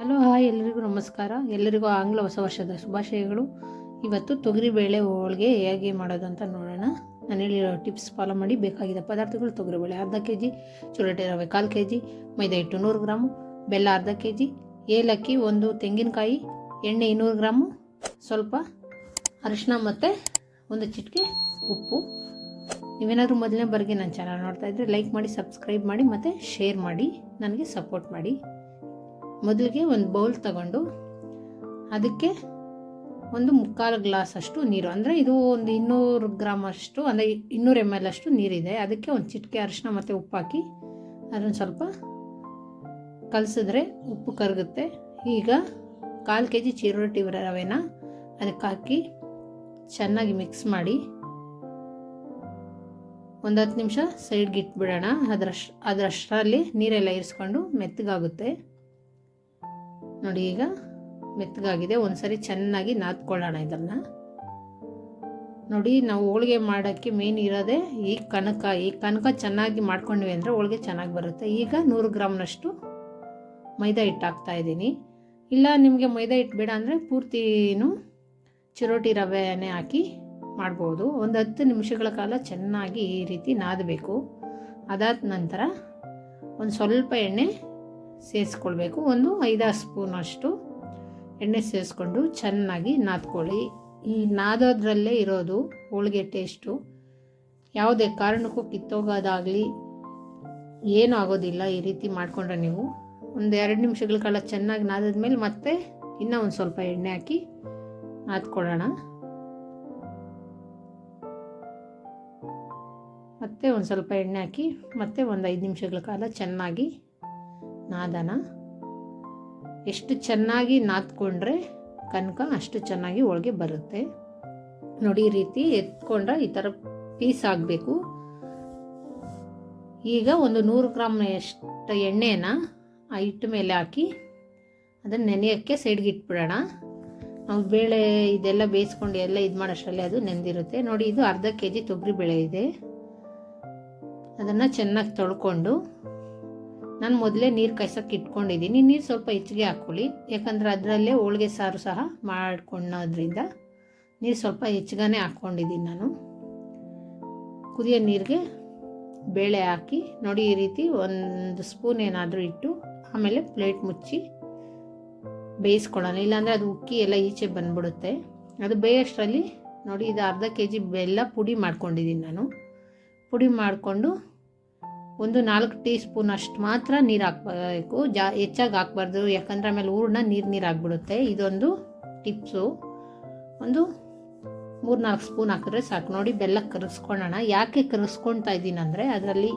Hello, hi ಎಲ್ಲರಿಗೂ ನಮಸ್ಕಾರ. ಎಲ್ಲರಿಗೂ ಆಂಗ್ಲ ಹೊಸ ವರ್ಷದ ಶುಭಾಶಯಗಳು. ಇವತ್ತು ತೊಗರಿಬೇಳೆ ಹೋಳಿಗೆ ಹೇಗೆ ಮಾಡೋದು ಅಂತ ನೋಡೋಣ. ನಾನು ಹೇಳಿರೋ ಟಿಪ್ಸ್ ಫಾಲೋ ಮಾಡಿ ಬೇಕಾಗಿದ್ದ ಪದಾರ್ಥಗಳು ತೊಗರಿಬೇಳೆ ಅರ್ಧ ಕೆ ಜಿ ಚುರಟೆ ರವೆ ಕಾಲು ಕೆ ಜಿ ಮೈದಾ ಹಿಟ್ಟು ನೂರು ಗ್ರಾಮು, ಬೆಲ್ಲ ಅರ್ಧ ಕೆ ಜಿ ಏಲಕ್ಕಿ ಒಂದು ತೆಂಗಿನಕಾಯಿ, ಎಣ್ಣೆ ಇನ್ನೂರು ಗ್ರಾಮು, ಸ್ವಲ್ಪ ಅರಿಶಿನ ಮತ್ತು ಒಂದು ಚಿಟಿಕೆ ಉಪ್ಪು. ನೀವೇನಾದರೂ ಮೊದಲನೇ ಬಾರಿಗೆ ನನ್ನ ಚಾನಲ್ ನೋಡ್ತಾ ಇದ್ದರೆ ಲೈಕ್ ಮಾಡಿ ಸಬ್ಸ್ಕ್ರೈಬ್ ಮಾಡಿ ಮತ್ತು ಶೇರ್ ಮಾಡಿ, ನನಗೆ ಸಪೋರ್ಟ್ ಮಾಡಿ. ಮೊದಲಿಗೆ ಒಂದು ಬೌಲ್ ತಗೊಂಡು ಅದಕ್ಕೆ ಒಂದು ಮುಕ್ಕಾಲು ಗ್ಲಾಸ್ ಅಷ್ಟು ನೀರು. ಅಂದರೆ ಇದು ಒಂದು ಇನ್ನೂರು ಗ್ರಾಮ್ ಅಷ್ಟು, ಅಂದರೆ ಇನ್ನೂರು ಎಂ ಎಲ್ ಅಷ್ಟು ನೀರಿದೆ. ಅದಕ್ಕೆ ಒಂದು ಚಿಟಿಕೆ ಅರಿಶಿನ ಮತ್ತು ಹಾಕಿ ಅದನ್ನು ಸ್ವಲ್ಪ ಕಲಸಿದ್ರೆ ಉಪ್ಪು ಕರಗುತ್ತೆ. ಈಗ ಕಾಲು ಕೆ ಜಿ ಚಿರೋಟಿ ರವೆನ ಅದಕ್ಕೆ ಹಾಕಿ ಚೆನ್ನಾಗಿ ಮಿಕ್ಸ್ ಮಾಡಿ ಒಂದು ಹತ್ತು ನಿಮಿಷ ಸೈಡ್ಗೆ ಇಟ್ಬಿಡೋಣ. ಅದರಷ್ಟು ಅದರಷ್ಟರಲ್ಲಿ ನೀರೆಲ್ಲ ಇರಿಸ್ಕೊಂಡು ಮೆತ್ತಗಾಗುತ್ತೆ. ನೋಡಿ ಈಗ ಮೆತ್ತಗಾಗಿದೆ. ಒಂದ್ಸರಿ ಚೆನ್ನಾಗಿ ನಾದ್ಕೊಳ್ಳೋಣ ಇದನ್ನು. ನೋಡಿ ನಾವು ಹೋಳಿಗೆ ಮಾಡೋಕ್ಕೆ ಮೇನ್ ಇರೋದೇ ಈ ಕನಕ. ಈ ಕನಕ ಚೆನ್ನಾಗಿ ಮಾಡ್ಕೊಂಡ್ವಿ ಅಂದರೆ ಹೋಳಿಗೆ ಚೆನ್ನಾಗಿ ಬರುತ್ತೆ. ಈಗ ನೂರು ಗ್ರಾಮ್ನಷ್ಟು ಮೈದಾ ಹಿಟ್ಟು ಹಾಕ್ತಾ ಇದ್ದೀನಿ. ಇಲ್ಲ ನಿಮಗೆ ಮೈದಾ ಹಿಟ್ಟು ಬೇಡ ಅಂದರೆ ಪೂರ್ತಿನೂ ಚಿರೋಟಿ ರವೆನೇ ಹಾಕಿ ಮಾಡ್ಬೋದು. ಒಂದು ಹತ್ತು ನಿಮಿಷಗಳ ಕಾಲ ಚೆನ್ನಾಗಿ ಈ ರೀತಿ ನಾದಬೇಕು. ಅದಾದ ನಂತರ ಒಂದು ಸ್ವಲ್ಪ ಎಣ್ಣೆ ಸೇರಿಸ್ಕೊಳ್ಬೇಕು. ಒಂದು ಐದಾರು ಸ್ಪೂನಷ್ಟು ಎಣ್ಣೆ ಸೇರಿಸ್ಕೊಂಡು ಚೆನ್ನಾಗಿ ನಾದ್ಕೊಳ್ಳಿ. ಈ ನಾದೋದ್ರಲ್ಲೇ ಇರೋದು ಹೋಳಿಗೆ ಟೇಸ್ಟು. ಯಾವುದೇ ಕಾರಣಕ್ಕೂ ಕಿತ್ತೋಗೋದಾಗಲಿ ಏನೂ ಆಗೋದಿಲ್ಲ ಈ ರೀತಿ ಮಾಡಿಕೊಂಡ್ರೆ ನೀವು. ಒಂದು ಎರಡು ನಿಮಿಷಗಳ ಕಾಲ ಚೆನ್ನಾಗಿ ನಾದಿದ್ಮೇಲೆ ಮತ್ತೆ ಇನ್ನೂ ಒಂದು ಸ್ವಲ್ಪ ಎಣ್ಣೆ ಹಾಕಿ ನಾದ್ಕೊಳ್ಳೋಣ. ಮತ್ತೆ ಒಂದು ಸ್ವಲ್ಪ ಎಣ್ಣೆ ಹಾಕಿ ಮತ್ತೆ ಒಂದು ಐದು ನಿಮಿಷಗಳ ಕಾಲ ಚೆನ್ನಾಗಿ ನಾದನ? ಎಷ್ಟು ಚೆನ್ನಾಗಿ ನಾದ್ಕೊಂಡ್ರೆ ಕನಕ ಅಷ್ಟು ಚೆನ್ನಾಗಿ ಒಳಗೆ ಬರುತ್ತೆ. ನೋಡಿ ಈ ರೀತಿ ಎತ್ಕೊಂಡ್ರೆ ಈ ಥರ ಪೀಸ್ ಆಗಬೇಕು. ಈಗ ಒಂದು ನೂರು ಗ್ರಾಮ್ ಎಷ್ಟು ಎಣ್ಣೆನ ಆ ಹಿಟ್ಟು ಮೇಲೆ ಹಾಕಿ ಅದನ್ನು ನೆನೆಯೋಕ್ಕೆ ಸೈಡ್ಗೆ ಇಟ್ಬಿಡೋಣ. ನಾವು ಬೇಳೆ ಇದೆಲ್ಲ ಬೇಯಿಸ್ಕೊಂಡು ಎಲ್ಲ ಇದು ಮಾಡೋಷ್ಟರಲ್ಲಿ ಅದು ನೆಂದಿರುತ್ತೆ. ನೋಡಿ ಇದು ಅರ್ಧ ಕೆ ಜಿ ತೊಗರಿ ಬೇಳೆ ಇದೆ. ಅದನ್ನು ಚೆನ್ನಾಗಿ ತೊಳ್ಕೊಂಡು ನಾನು ಮೊದಲೇ ನೀರು ಕಾಯ್ಸೋಕೆ ಇಟ್ಕೊಂಡಿದ್ದೀನಿ ನೀರು ಸ್ವಲ್ಪ ಹೆಚ್ಚಿಗೆ ಹಾಕ್ಕೊಳ್ಳಿ ಯಾಕಂದರೆ ಅದರಲ್ಲೇ ಹೋಳಿಗೆ ಸಾರು ಸಹ ಮಾಡ್ಕೊಳ್ಳೋದ್ರಿಂದ ನೀರು ಸ್ವಲ್ಪ ಹೆಚ್ಚಿಗೆ ಹಾಕ್ಕೊಂಡಿದ್ದೀನಿ ನಾನು. ಕುದಿಯೋ ನೀರಿಗೆ ಬೇಳೆ ಹಾಕಿ, ನೋಡಿ ಈ ರೀತಿ ಒಂದು ಸ್ಪೂನ್ ಏನಾದರೂ ಇಟ್ಟು ಆಮೇಲೆ ಪ್ಲೇಟ್ ಮುಚ್ಚಿ ಬೇಯಿಸ್ಕೊಳ್ಳೋಣ. ಇಲ್ಲಾಂದರೆ ಅದು ಉಕ್ಕಿ ಎಲ್ಲ ಈಚೆ ಬಂದ್ಬಿಡುತ್ತೆ. ಅದು ಬೇಯೋಷ್ಟರಲ್ಲಿ ನೋಡಿ ಇದು ಅರ್ಧ ಕೆ ಜಿ ಬೆಲ್ಲ ಪುಡಿ ಮಾಡ್ಕೊಂಡಿದ್ದೀನಿ ನಾನು. ಪುಡಿ ಮಾಡಿಕೊಂಡು ಒಂದು ನಾಲ್ಕು ಟೀ ಸ್ಪೂನ್ ಅಷ್ಟು ಮಾತ್ರ ನೀರು ಹಾಕಬೇಕು. ಜಾ ಹೆಚ್ಚಾಗಿ ಹಾಕ್ಬಾರ್ದು, ಯಾಕಂದ್ರೆ ಆಮೇಲೆ ಹೂರ್ಣ ನೀರು ನೀರು ಆಗಿಬಿಡುತ್ತೆ. ಇದೊಂದು ಟಿಪ್ಸು. ಒಂದು ಮೂರು ನಾಲ್ಕು ಸ್ಪೂನ್ ಹಾಕಿದ್ರೆ ಸಾಕು. ನೋಡಿ, ಬೆಲ್ಲ ಕರಗಿಸ್ಕೊಳ್ಳೋಣ ಯಾಕೆ ಕರಗಿಸ್ಕೊಳ್ತಾ ಇದ್ದೀನಿ ಅಂದರೆ, ಅದರಲ್ಲಿ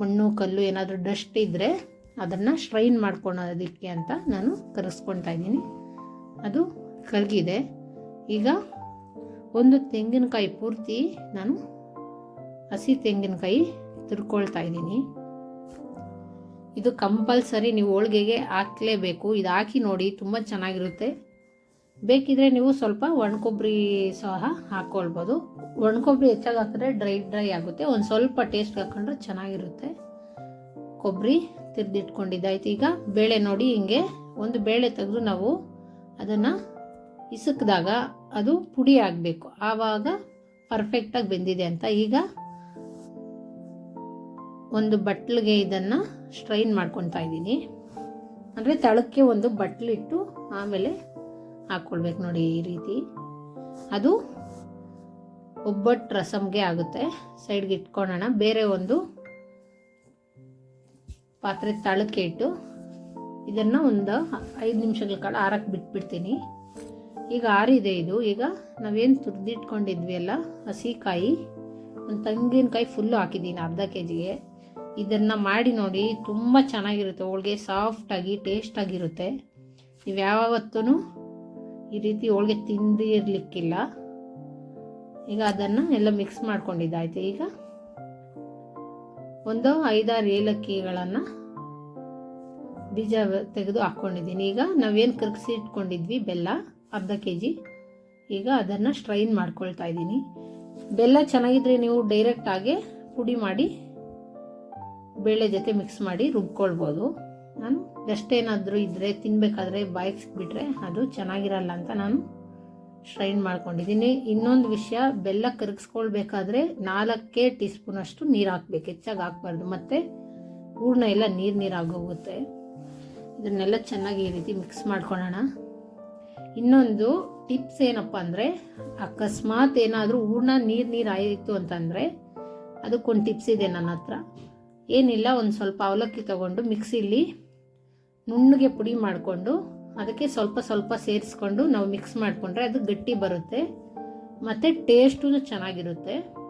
ಮಣ್ಣು, ಕಲ್ಲು ಏನಾದರೂ ಡಸ್ಟ್ ಇದ್ದರೆ ಅದನ್ನು ಸ್ಟ್ರೈನ್ ಮಾಡ್ಕೊಳೋದಕ್ಕೆ ಅಂತ ನಾನು ಕರಗಿಸ್ಕೊಳ್ತಾ ಇದ್ದೀನಿ ಅದು ಕರಗಿದೆ ಈಗ ಒಂದು ತೆಂಗಿನಕಾಯಿ ಪೂರ್ತಿ ನಾನು ಹಸಿ ತೆಂಗಿನಕಾಯಿ ತುರ್ಕೊಳ್ತಾ ಇದ್ದೀನಿ. ಇದು ಕಂಪಲ್ಸರಿ ನೀವು ಹೋಳ್ಗೆಗೆ ಹಾಕಲೇಬೇಕು. ಇದು ಹಾಕಿ ನೋಡಿ ತುಂಬ ಚೆನ್ನಾಗಿರುತ್ತೆ. ಬೇಕಿದ್ರೆ ನೀವು ಸ್ವಲ್ಪ ಒಣಕೊಬ್ಬರಿ ಸಹ ಹಾಕ್ಕೊಳ್ಬೋದು ಒಣಕೊಬ್ಬರಿ ಹೆಚ್ಚಾಗಿ ಹಾಕಿದ್ರೆ ಡ್ರೈ ಡ್ರೈ ಆಗುತ್ತೆ. ಒಂದು ಸ್ವಲ್ಪ ಟೇಸ್ಟ್ ಹಾಕೊಂಡ್ರೆ ಚೆನ್ನಾಗಿರುತ್ತೆ. ಕೊಬ್ಬರಿ ತಿರ್ದಿಟ್ಕೊಂಡಿದ್ದಾಯ್ತು. ಈಗ ಬೇಳೆ ನೋಡಿ ಹಿಂಗೆ ಒಂದು ಬೇಳೆ ತೆಗೆದು ನಾವು ಅದನ್ನು ಇಸುಕಿದಾಗ ಅದು ಪುಡಿ ಆಗಬೇಕು. ಆವಾಗ ಪರ್ಫೆಕ್ಟಾಗಿ ಬೆಂದಿದೆ ಅಂತ. ಈಗ ಒಂದು ಬಟ್ಲಿಗೆ ಇದನ್ನು ಸ್ಟ್ರೈನ್ ಮಾಡ್ಕೊತಾ ಇದ್ದೀನಿ. ಅಂದರೆ ತಳಕ್ಕೆ ಒಂದು ಬಟ್ಲಿಟ್ಟು ಆಮೇಲೆ ಹಾಕ್ಕೊಳ್ಬೇಕು ನೋಡಿ ಈ ರೀತಿ. ಅದು ಒಬ್ಬಟ್ಟು ರಸಮ್ಗೆ ಆಗುತ್ತೆ. ಸೈಡ್ಗೆ ಇಟ್ಕೊಳ್ಳೋಣ. ಬೇರೆ ಒಂದು ಪಾತ್ರೆ ತಳಕ್ಕೆ ಇಟ್ಟು ಇದನ್ನು ಒಂದು ಐದು ನಿಮಿಷಗಳ ಕಾಲ ಆರಕ್ಕೆ ಬಿಟ್ಬಿಡ್ತೀನಿ. ಈಗ ಆರಿದೆ ಇದು. ಈಗ ನಾವೇನು ತುರಿದಿಟ್ಕೊಂಡಿದ್ವಿ ಅಲ್ಲ? ಹಸಿಕಾಯಿ. ಒಂದು ತೆಂಗಿನಕಾಯಿ ಫುಲ್ಲು ಹಾಕಿದ್ದೀನಿ ಅರ್ಧ ಕೆ ಜಿಗೆ ಇದನ್ನು ಮಾಡಿ ನೋಡಿ ತುಂಬ ಚೆನ್ನಾಗಿರುತ್ತೆ. ಹೋಳಿಗೆ ಸಾಫ್ಟಾಗಿ ಟೇಸ್ಟಾಗಿರುತ್ತೆ ನೀವು ಯಾವತ್ತೂ ಈ ರೀತಿ ಹೋಳಿಗೆ ತಿಂದಿರಲಿಕ್ಕಿಲ್ಲ. ಈಗ ಅದನ್ನು ಎಲ್ಲ ಮಿಕ್ಸ್ ಮಾಡ್ಕೊಂಡಿದ್ದಾಯ್ತು ಈಗ? ಒಂದು ಐದಾರು ಏಲಕ್ಕಿಗಳನ್ನು ಬೀಜ ತೆಗೆದು ಹಾಕ್ಕೊಂಡಿದ್ದೀನಿ. ಈಗ ನಾವೇನು ಕರಗಿಸಿ ಇಟ್ಕೊಂಡಿದ್ವಿ? ಬೆಲ್ಲ, ಅರ್ಧ ಕೆ ಜಿ ಈಗ ಅದನ್ನು ಸ್ಟ್ರೈನ್ ಮಾಡ್ಕೊಳ್ತಾ ಇದ್ದೀನಿ. ಬೆಲ್ಲ ಚೆನ್ನಾಗಿದ್ರೆ ನೀವು ಡೈರೆಕ್ಟಾಗಿ ಪುಡಿ ಮಾಡಿ ಬೇಳೆ ಜೊತೆ ಮಿಕ್ಸ್ ಮಾಡಿ ರುಬ್ಕೊಳ್ಬೋದು. ನಾನು ಡಸ್ಟ್ ಏನಾದರೂ ಇದ್ದರೆ ತಿನ್ನಬೇಕಾದ್ರೆ ಬಾಯಿಗೆ ಬಿಟ್ಟರೆ ಅದು ಚೆನ್ನಾಗಿರಲ್ಲ ಅಂತ ನಾನು ಸ್ಟ್ರೈನ್ ಮಾಡ್ಕೊಂಡಿದ್ದೀನಿ. ಇನ್ನೊಂದು ವಿಷಯ, ಬೆಲ್ಲ ಕರಗಿಸ್ಕೊಳ್ಬೇಕಾದ್ರೆ ನಾಲ್ಕೇ ಟೀ ಸ್ಪೂನಷ್ಟು ನೀರು ಹಾಕ್ಬೇಕು. ಹೆಚ್ಚಾಗಿ ಹಾಕ್ಬಾರ್ದು. ಮತ್ತು ಹೂರ್ಣ ಎಲ್ಲ ನೀರು ನೀರಾಗೋಗುತ್ತೆ ಇದನ್ನೆಲ್ಲ ಚೆನ್ನಾಗಿ ಈ ರೀತಿ ಮಿಕ್ಸ್ ಮಾಡ್ಕೊಳ್ಳೋಣ. ಇನ್ನೊಂದು ಟಿಪ್ಸ್ ಏನಪ್ಪ ಅಂದರೆ, ಅಕಸ್ಮಾತ್ ಏನಾದರೂ ಹೂರ್ಣ ನೀರು ನೀರು ಆಯಿತು ಅಂತಂದರೆ, ಅದಕ್ಕೊಂದು ಟಿಪ್ಸ್ ಇದೆ ನನ್ನ ಹತ್ರ. ಏನಿಲ್ಲ, ಒಂದು ಸ್ವಲ್ಪ ಅವಲಕ್ಕಿ ತಗೊಂಡು ಮಿಕ್ಸಿಲಿ ನುಣ್ಣಗೆ ಪುಡಿ ಮಾಡಿಕೊಂಡು ಅದಕ್ಕೆ ಸ್ವಲ್ಪ ಸ್ವಲ್ಪ ಸೇರಿಸ್ಕೊಂಡು ನಾವು ಮಿಕ್ಸ್ ಮಾಡಿಕೊಂಡ್ರೆ ಅದು ಗಟ್ಟಿ ಬರುತ್ತೆ. ಮತ್ತು ಟೇಸ್ಟೂ ಚೆನ್ನಾಗಿರುತ್ತೆ.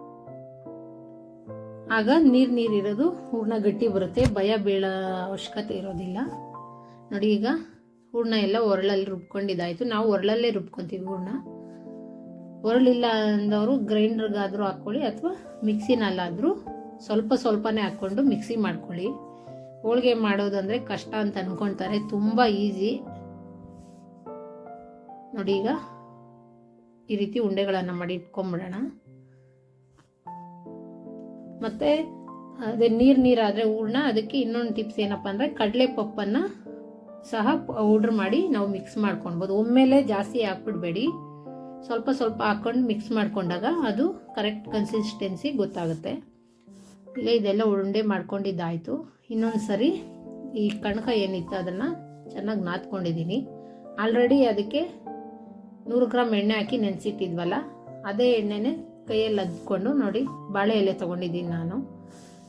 ಆಗ ನೀರು ನೀರಿರೋದು ಹೂರ್ಣ ಗಟ್ಟಿ ಬರುತ್ತೆ. ಭಯ ಬೀಳೋ ಅವಶ್ಯಕತೆ ಇರೋದಿಲ್ಲ. ನೋಡಿ ಈಗ ಹೂರ್ಣ ಎಲ್ಲ ಒರಳಲ್ಲಿ ರುಬ್ಕೊಂಡಿದ್ದಾಯಿತು. ನಾವು ಒರಳಲ್ಲೇ ರುಬ್ಕೊತೀವಿ ಹೂರ್ಣ. ಒರಳಿಲ್ಲ ಅಂದವರು ಗ್ರೈಂಡರ್ಗಾದರೂ ಹಾಕ್ಕೊಳ್ಳಿ ಅಥವಾ ಮಿಕ್ಸಿನಲ್ಲಾದರೂ ಸ್ವಲ್ಪ ಸ್ವಲ್ಪನೇ ಹಾಕ್ಕೊಂಡು ಮಿಕ್ಸಿ ಮಾಡ್ಕೊಳ್ಳಿ. ಹೋಳಿಗೆ ಮಾಡೋದಂದರೆ ಕಷ್ಟ ಅಂತ ಅಂದ್ಕೊಳ್ತಾರೆ ತುಂಬ ಈಸಿ. ನೋಡಿ ಈಗ ಈ ರೀತಿ ಉಂಡೆಗಳನ್ನು ಮಾಡಿ ಇಟ್ಕೊಂಬಿಡೋಣ. ಮತ್ತು ಅದೇ ನೀರು ನೀರಾದರೆ ಹೂರ್ಣ, ಅದಕ್ಕೆ ಇನ್ನೊಂದು ಟಿಪ್ಸ್ ಏನಪ್ಪ ಅಂದರೆ ಕಡಲೆ ಪಪ್ಪನ್ನು ಸಹ ಪೌಡ್ರ್ ಮಾಡಿ ನಾವು ಮಿಕ್ಸ್ ಮಾಡ್ಕೊಳ್ಬೋದು. ಒಮ್ಮೆಲೆ ಜಾಸ್ತಿ ಹಾಕ್ಬಿಡ್ಬೇಡಿ. ಸ್ವಲ್ಪ ಸ್ವಲ್ಪ ಹಾಕ್ಕೊಂಡು ಮಿಕ್ಸ್ ಮಾಡ್ಕೊಂಡಾಗ ಅದು ಕರೆಕ್ಟ್ ಕನ್ಸಿಸ್ಟೆನ್ಸಿ ಗೊತ್ತಾಗುತ್ತೆ. ಈಗ ಇದೆಲ್ಲ ಉಂಡೆ ಮಾಡ್ಕೊಂಡಿದ್ದಾಯಿತು. ಇನ್ನೊಂದು ಸರಿ ಈ ಕಣಕ ಏನಿತ್ತು ಅದನ್ನು ಚೆನ್ನಾಗಿ ನಾದ್ಕೊಂಡಿದ್ದೀನಿ. ಆಲ್ರೆಡಿ ಅದಕ್ಕೆ ನೂರು ಗ್ರಾಮ್ ಎಣ್ಣೆ ಹಾಕಿ ನೆನೆಸಿಟ್ಟಿದ್ವಲ್ಲ, ಅದೇ ಎಣ್ಣೆನೇ ಕೈಯಲ್ಲಿ ಅದ್ಕೊಂಡು ನೋಡಿ, ಬಾಳೆ ಎಲೆ ತೊಗೊಂಡಿದ್ದೀನಿ ನಾನು.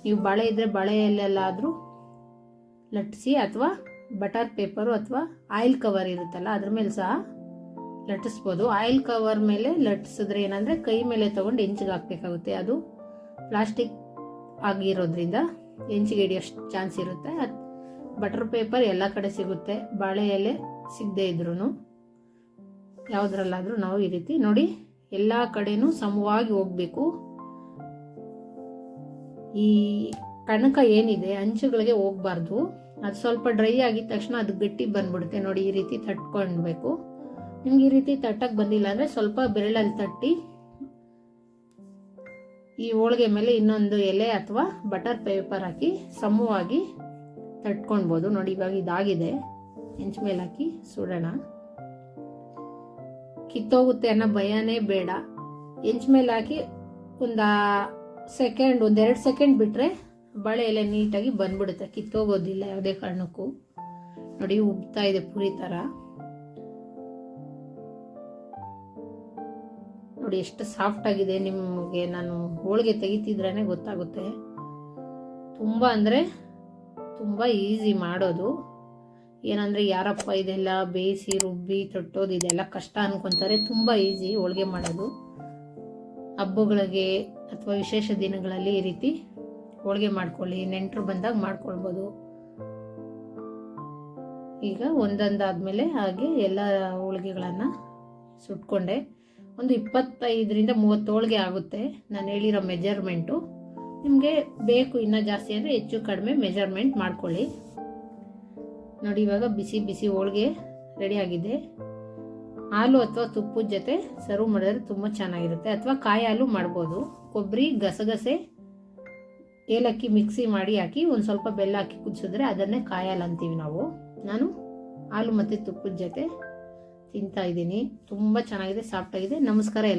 ನೀವು ಬಾಳೆ ಇದ್ದರೆ ಬಾಳೆ ಎಲೆಲ್ಲಾದರೂ ಲಟ್ಟಿಸಿ ಅಥವಾ ಬಟರ್ ಪೇಪರು ಅಥವಾ ಆಯಿಲ್ ಕವರ್ ಇರುತ್ತಲ್ಲ, ಅದ್ರ ಮೇಲೆ ಸಹ ಲಟ್ಟಿಸ್ಬೋದು. ಆಯಿಲ್ ಕವರ್ ಮೇಲೆ ಲಟ್ಟಿಸಿದ್ರೆ ಏನಂದರೆ ಕೈ ಮೇಲೆ ತೊಗೊಂಡು ಇಂಚಿಗೆ ಹಾಕ್ಬೇಕಾಗುತ್ತೆ. ಅದು ಪ್ಲಾಸ್ಟಿಕ್ ಆಗಿರೋದ್ರಿಂದ ಹೆಂಚಿಗೆ ಹಿಡಿಯೋಷ್ಟು ಚಾನ್ಸ್ ಇರುತ್ತೆ. ಬಟರ್ ಪೇಪರ್ ಎಲ್ಲ ಕಡೆ ಸಿಗುತ್ತೆ. ಬಾಳೆ ಎಲೆ ಸಿಗದೆ ಇದ್ರೂ ಯಾವುದ್ರಲ್ಲಾದರೂ ನಾವು ಈ ರೀತಿ ನೋಡಿ ಎಲ್ಲ ಕಡೆನೂ ಸಮವಾಗಿ ಹೋಗಬೇಕು. ಈ ಕಣಕ ಏನಿದೆ ಅಂಚುಗಳಿಗೆ ಹೋಗ್ಬಾರ್ದು. ಅದು ಸ್ವಲ್ಪ ಡ್ರೈ ಆಗಿದ ತಕ್ಷಣ ಅದು ಗಟ್ಟಿ ಬಂದ್ಬಿಡುತ್ತೆ. ನೋಡಿ ಈ ರೀತಿ ತಟ್ಕೊಳ್ಬೇಕು. ನಿಮ್ಗೆ ಈ ರೀತಿ ತಟ್ಟಕ್ಕೆ ಬಂದಿಲ್ಲ ಅಂದರೆ ಸ್ವಲ್ಪ ಬೆರಳಲ್ಲಿ ತಟ್ಟಿ ಈ ಹೋಳಿಗೆ ಮೇಲೆ ಇನ್ನೊಂದು ಎಲೆ ಅಥವಾ ಬಟರ್ ಪೇಪರ್ ಹಾಕಿ ಸಮವಾಗಿ ತಟ್ಕೊಳ್ಬೋದು ನೋಡಿ, ಇವಾಗ ಇದಾಗಿದೆ. ಹೆಂಚು ಮೇಲೆ ಹಾಕಿ ಸುಡೋಣ. ಕಿತ್ತೋಗುತ್ತೆ ಅನ್ನೋ ಭಯನೇ ಬೇಡ. ಹೆಂಚ ಮೇಲೆ ಹಾಕಿ ಒಂದು ಸೆಕೆಂಡ್ ಒಂದೆರಡು ಸೆಕೆಂಡ್ ಬಿಟ್ಟರೆ ಬಳೆ ಎಲೆ ನೀಟಾಗಿ ಬಂದ್ಬಿಡುತ್ತೆ. ಕಿತ್ತೋಗೋದಿಲ್ಲ ಯಾವುದೇ ಕಾರಣಕ್ಕೂ. ನೋಡಿ, ಉಬ್ತಾ ಇದೆ ಪುರಿ ಥರ ನೋಡಿ ಎಷ್ಟು ಸಾಫ್ಟ್ ಆಗಿದೆ ನಿಮಗೆ ನಾನು ಹೋಳಿಗೆ ತೆಗಿತಿದ್ರೇ ಗೊತ್ತಾಗುತ್ತೆ. ತುಂಬ ಅಂದರೆ ತುಂಬ ಈಸಿ ಮಾಡೋದು. ಏನಂದರೆ ಯಾರಪ್ಪ ಇದೆಲ್ಲ ಬೇಯಿಸಿ ರುಬ್ಬಿ ತೊಟ್ಟೋದು ಇದೆಲ್ಲ ಕಷ್ಟ ಅನ್ಕೊತಾರೆ. ತುಂಬ ಈಸಿ ಹೋಳಿಗೆ ಮಾಡೋದು. ಹಬ್ಬಗಳಿಗೆ ಅಥವಾ ವಿಶೇಷ ದಿನಗಳಲ್ಲಿ ಈ ರೀತಿ ಹೋಳಿಗೆ ಮಾಡ್ಕೊಳ್ಳಿ. ನೆಂಟರು ಬಂದಾಗ ಮಾಡ್ಕೊಳ್ಬೋದು. ಈಗ ಒಂದೊಂದಾದ್ಮೇಲೆ ಹಾಗೆ ಎಲ್ಲ ಹೋಳಿಗೆಗಳನ್ನು ಸುಟ್ಕೊಂಡೆ. ಒಂದು ಇಪ್ಪತ್ತೈದರಿಂದ ಮೂವತ್ತು ಹೋಳಿಗೆ ಆಗುತ್ತೆ ನಾನು ಹೇಳಿರೋ ಮೆಜರ್ಮೆಂಟು. ನಿಮಗೆ ಬೇಕು ಇನ್ನೂ ಜಾಸ್ತಿ ಅಂದರೆ ಹೆಚ್ಚು ಕಡಿಮೆ ಮೆಜರ್ಮೆಂಟ್ ಮಾಡ್ಕೊಳ್ಳಿ. ನೋಡಿ, ಇವಾಗ ಬಿಸಿ ಬಿಸಿ ಹೋಳಿಗೆ ರೆಡಿಯಾಗಿದೆ ಹಾಲು ಅಥವಾ ತುಪ್ಪದ ಜೊತೆ ಸರ್ವ್ ಮಾಡಿದ್ರೆ ತುಂಬ ಚೆನ್ನಾಗಿರುತ್ತೆ. ಅಥವಾ ಕಾಯಿ ಹಾಲು ಮಾಡ್ಬೋದು. ಕೊಬ್ಬರಿ, ಗಸಗಸೆ, ಏಲಕ್ಕಿ ಮಿಕ್ಸಿ ಮಾಡಿ ಹಾಕಿ ಒಂದು ಸ್ವಲ್ಪ ಬೆಲ್ಲ ಹಾಕಿ ಕುದಿಸಿದ್ರೆ ಅದನ್ನೇ ಕಾಯಿ ಹಾಲು ಅಂತೀವಿ ನಾವು. ನಾನು ಹಾಲು ಮತ್ತು ತುಪ್ಪದ ಜೊತೆ ತಿಂತಾ ಇದ್ದೀನಿ. ತುಂಬ ಚೆನ್ನಾಗಿದೆ ಸಾಫ್ಟಾಗಿದೆ ನಮಸ್ಕಾರ ಎಲ್ಲ